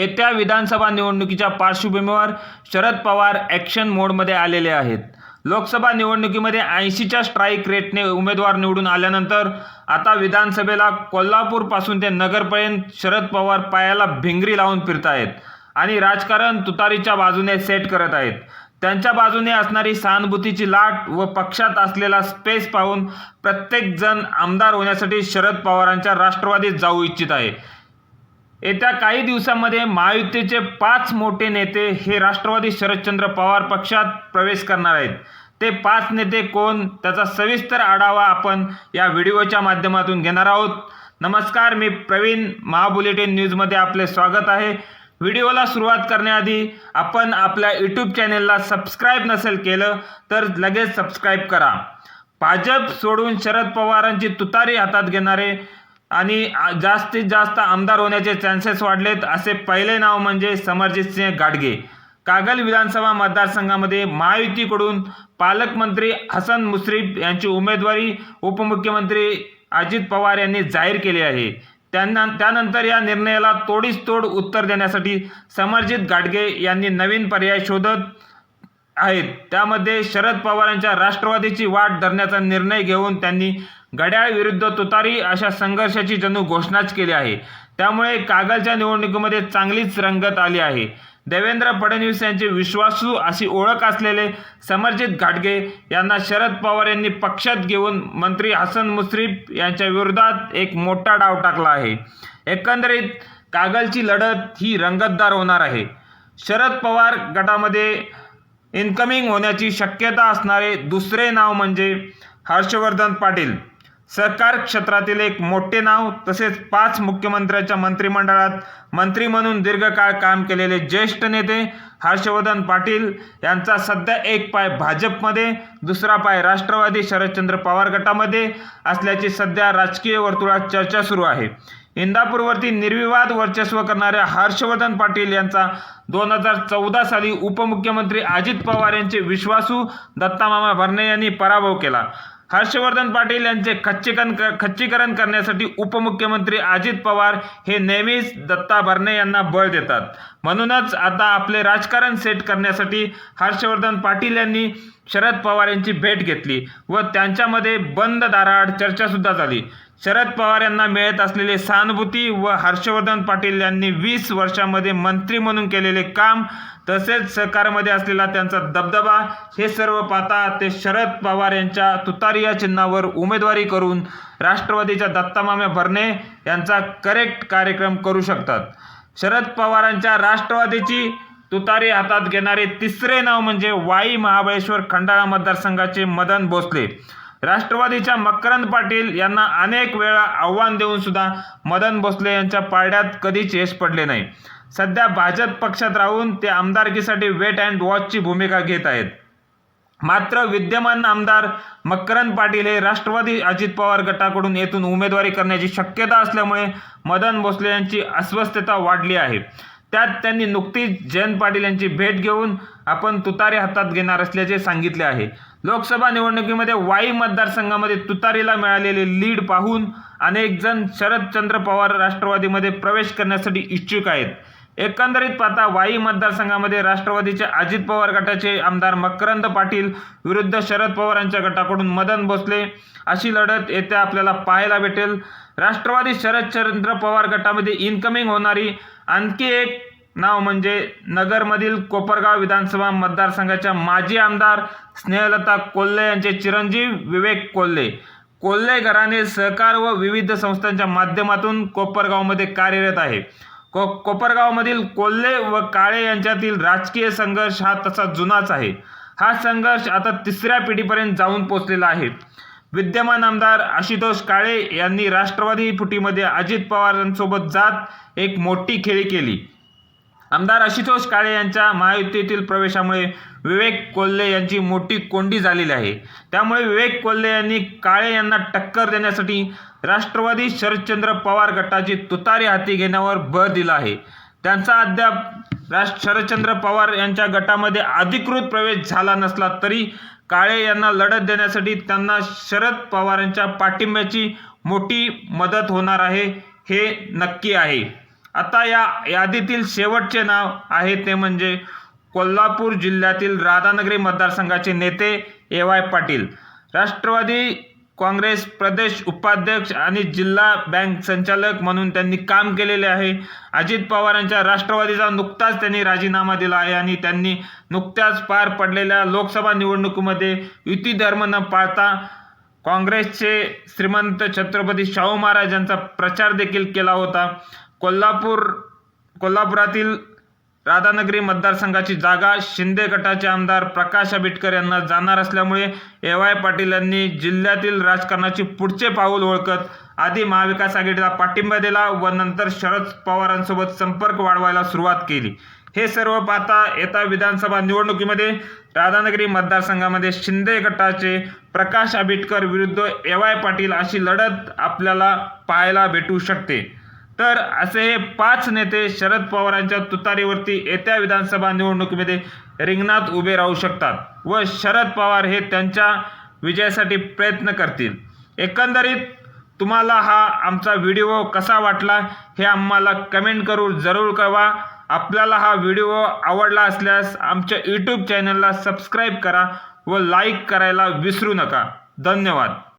येत्या विधानसभा निवडणुकीच्या पार्श्वभूमीवर शरद पवार ॲक्शन मोडमध्ये आलेले आहेत. लोकसभा निवडणुकीमध्ये ऐंशीच्या स्ट्राईक रेटने उमेदवार निवडून आल्यानंतर आता विधानसभेला कोल्हापूरपासून ते नगरपर्यंत शरद पवार पायाला भिंगरी लावून फिरतायत आणि राजकारण तुतारीच्या बाजूने सेट करत आहेत. त्यांच्या बाजूने असणारी सहानुभूतीची लाट व पक्षात असलेला स्पेस पाहून प्रत्येकजण आमदार होण्यासाठी शरद पवारांच्या राष्ट्रवादीत जाऊ इच्छित आहे. येत्या काही दिवसांमध्ये महायुतीचे पाच मोठे नेते हे राष्ट्रवादी शरदचंद्र पवार पक्षात प्रवेश करणार आहेत. ते पाच नेते कोण त्याचा सविस्तर आढावा आपण या व्हिडिओच्या माध्यमातून घेणार आहोत. नमस्कार मी प्रवीण महाबुलेटिन न्यूजमध्ये आपले स्वागत आहे. व्हिडिओला सुरुवात करण्याआधी आपण आपल्या यूट्यूब चॅनेलला सबस्क्राईब नसेल केलं तर लगेच सबस्क्राईब करा. भाजप सोडून शरद पवारांची तुतारी हातात घेणारे आणि जास्तीत जास्त आमदार होण्याचे चान्सेस वाढलेत असे पहिले नाव म्हणजे समरजित सिंह गाडगे. कागल विधानसभा मतदारसंघामध्ये महायुतीकडून पालकमंत्री हसन मुश्रीफ यांची उमेदवारी उपमुख्यमंत्री अजित पवार यांनी जाहीर केली आहे. त्यांना त्यानंतर या निर्णयाला तोडीस तोड उत्तर देण्यासाठी समरजित गाडगे यांनी नवीन पर्याय शोधत आहेत. त्यामध्ये शरद पवारांच्या राष्ट्रवादीची वाट धरण्याचा निर्णय घेऊन त्यांनी घड्याळ विरुद्ध तुतारी अशा संघर्षाची जणू घोषणाच केली आहे. त्यामुळे कागलच्या निवडणुकीमध्ये चांगलीच रंगत आली आहे. देवेंद्र फडणवीस यांचे विश्वासू अशी ओळख असलेले समरजित घाटगे यांना शरद पवार यांनी पक्षात घेऊन मंत्री हसन मुश्रीफ यांच्या विरोधात एक मोठा डाव टाकला आहे. एकंदरीत कागलची लढत ही रंगतदार होणार आहे. शरद पवार गटामध्ये इन्कमिंग होण्याची शक्यता असणारे दुसरे नाव म्हणजे हर्षवर्धन पाटील. सहकार क्षेत्रातील एक मोठे नाव तसेच पाच मुख्यमंत्र्यांच्या मंत्रिमंडळात मंत्री म्हणून दीर्घकाळ काम केलेले ज्येष्ठ नेते हर्षवर्धन पाटील यांचा सध्या एक पाय भाजपमध्ये दुसरा पाय राष्ट्रवादी शरदचंद्र पवार गटामध्ये असल्याची सध्या राजकीय वर्तुळात चर्चा सुरू आहे. इंदापूरवरती निर्विवाद वर्चस्व करणाऱ्या हर्षवर्धन पाटील यांचा दोन हजार चौदा साली उपमुख्यमंत्री अजित पवार यांचे विश्वासू दत्तामामा भरणे यांनी पराभव केला. हर्षवर्धन पाटील यांचे खच्चीकरण खच्चीकरण करण्यासाठी उपमुख्यमंत्री अजित पवार हे नेहमीच दत्ता भरणे यांना बळ देतात. म्हणूनच आता आपले राजकारण सेट करण्यासाठी हर्षवर्धन पाटील यांनी शरद पवार यांची भेट घेतली व त्यांच्यामध्ये बंद दाराआड चर्चासुद्धा झाली. शरद पवार यांना मिळत असलेली सहानुभूती व हर्षवर्धन पाटील यांनी वीस वर्षामध्ये मंत्री म्हणून केलेले काम तसेच सहकारमध्ये असलेला त्यांचा दबदबा हे सर्व पाहता ते शरद पवार यांच्या तुतारी या चिन्हावर उमेदवारी करून राष्ट्रवादीच्या दत्तामाम्या भरणे यांचा करेक्ट कार्यक्रम करू शकतात. शरद पवारांच्या राष्ट्रवादीची तुतारी हातात घेणारे तिसरे नाव म्हणजे वाई महाबळेश्वर खंडाळा मतदारसंघाचे मदन भोसले. राष्ट्रवादीच्या मकरंद पाटील यांना अनेक वेळा आव्हान देऊन सुद्धा मदन भोसले यांच्या पारड्यात कधीच यश पडले नाही. सध्या भाजप पक्षात राहून ते आमदारकीसाठी वेट अँड वॉचची भूमिका घेत आहेत. मात्र विद्यमान आमदार मकरंद पाटील हे राष्ट्रवादी अजित पवार गटाकडून येथून उमेदवारी करण्याची शक्यता असल्यामुळे मदन भोसले यांची अस्वस्थता वाढली आहे. त्यात त्यांनी नुकतीच जयंत पाटील यांची भेट घेऊन आपण तुतारे हातात घेणार असल्याचे सांगितले आहे. लोकसभा निवडणुकीमध्ये वाई मतदारसंघामध्ये तुतारीला मिळालेले लीड पाहून अनेक जण शरदचंद्र पवार राष्ट्रवादीमध्ये प्रवेश करण्यासाठी इच्छुक आहेत. एकंदरीत पाहता वाई मतदारसंघामध्ये राष्ट्रवादीचे अजित पवार गटाचे आमदार मकरंद पाटील विरुद्ध शरद पवारांच्या गटाकडून मदन भोसले अशी लढत येथे आपल्याला पाहायला भेटेल. राष्ट्रवादी शरदचंद्र पवार गटामध्ये इन्कमिंग होणारी आणखी एक नाव म्हणजे नगरमधील कोपरगाव विधानसभा मतदारसंघाच्या माजी आमदार स्नेहलता कोल्हे यांचे चिरंजीव विवेक कोल्हे. कोल्हे घराणे सहकार व विविध संस्थांच्या माध्यमातून कोपरगावमध्ये कार्यरत आहे. को कोपरगावमधील कोल्हे व काळे यांच्यातील राजकीय संघर्ष हा तसा जुनाच आहे. हा संघर्ष आता तिसऱ्या पिढीपर्यंत जाऊन पोचलेला आहे. विद्यमान आमदार आशुतोष काळे यांनी राष्ट्रवादी फुटीमध्ये अजित पवारांसोबत जात एक मोठी खेळी केली. आमदार आशुतोष काळे यांच्या महायुतीतील प्रवेशामुळे विवेक कोल्हे यांची मोठी कोंडी झालेली आहे. त्यामुळे विवेक कोल्हे यांनी काळे यांना टक्कर देण्यासाठी राष्ट्रवादी शरदचंद्र पवार गटाची तुतारी हाती घेण्यावर भर दिला आहे. त्यांचा अद्याप राष्ट्र शरदचंद्र पवार यांच्या गटामध्ये अधिकृत प्रवेश झाला नसला तरी काळे यांना लढत देण्यासाठी त्यांना शरद पवारांच्या पाठिंब्याची मोठी मदत होणार आहे हे नक्की आहे. आता या यादीतील शेवटचे नाव आहे ते म्हणजे कोल्हापूर जिल्ह्यातील राधानगरी मतदारसंघाचे नेते A Y Patil. Rashtravadi Congress प्रदेश उपाध्यक्ष आणि जिल्हा बँक संचालक म्हणून त्यांनी काम केलेले आहे. अजित पवारांच्या राष्ट्रवादीचा नुकताच त्यांनी राजीनामा दिला आहे आणि त्यांनी नुकत्याच पार पडलेल्या लोकसभा निवडणुकीमध्ये युती धर्म न पाळता काँग्रेसचे श्रीमंत छत्रपती शाहू महाराज यांचा प्रचार देखील केला होता. कोल्हापूर कोल्हापुरातील राधानगरी मतदारसंघाची जागा शिंदे गटाचे आमदार प्रकाश आंबेडकर यांना जाणार असल्यामुळे ए वाय पाटील यांनी जिल्ह्यातील राजकारणाची पुढचे पाऊल ओळखत आधी महाविकास आघाडीला पाठिंबा दिला व नंतर शरद पवारांसोबत संपर्क वाढवायला सुरुवात केली. हे सर्व पाहता येत्या विधानसभा निवडणुकीमध्ये राधानगरी मतदारसंघामध्ये शिंदे गटाचे प्रकाश आंबेडकर विरुद्ध ए वाय पाटील अशी लढत आपल्याला पाहायला भेटू शकते. तर असे हे पाच नेते शरद पवारांच्या तुतारीवरती येत्या विधानसभा निवडणुकीमध्ये रिंगणात उभे राहू शकतात व शरद पवार हे त्यांच्या विजयासाठी प्रयत्न करतील. एकंदरीत तुम्हाला हा आमचा व्हिडिओ कसा वाटला हे आम्हाला कमेंट करून जरूर कळवा. आपल्याला हा व्हिडिओ आवडला असल्यास आमच्या यूट्यूब चॅनलला सबस्क्राईब करा व लाईक करायला विसरू नका. धन्यवाद.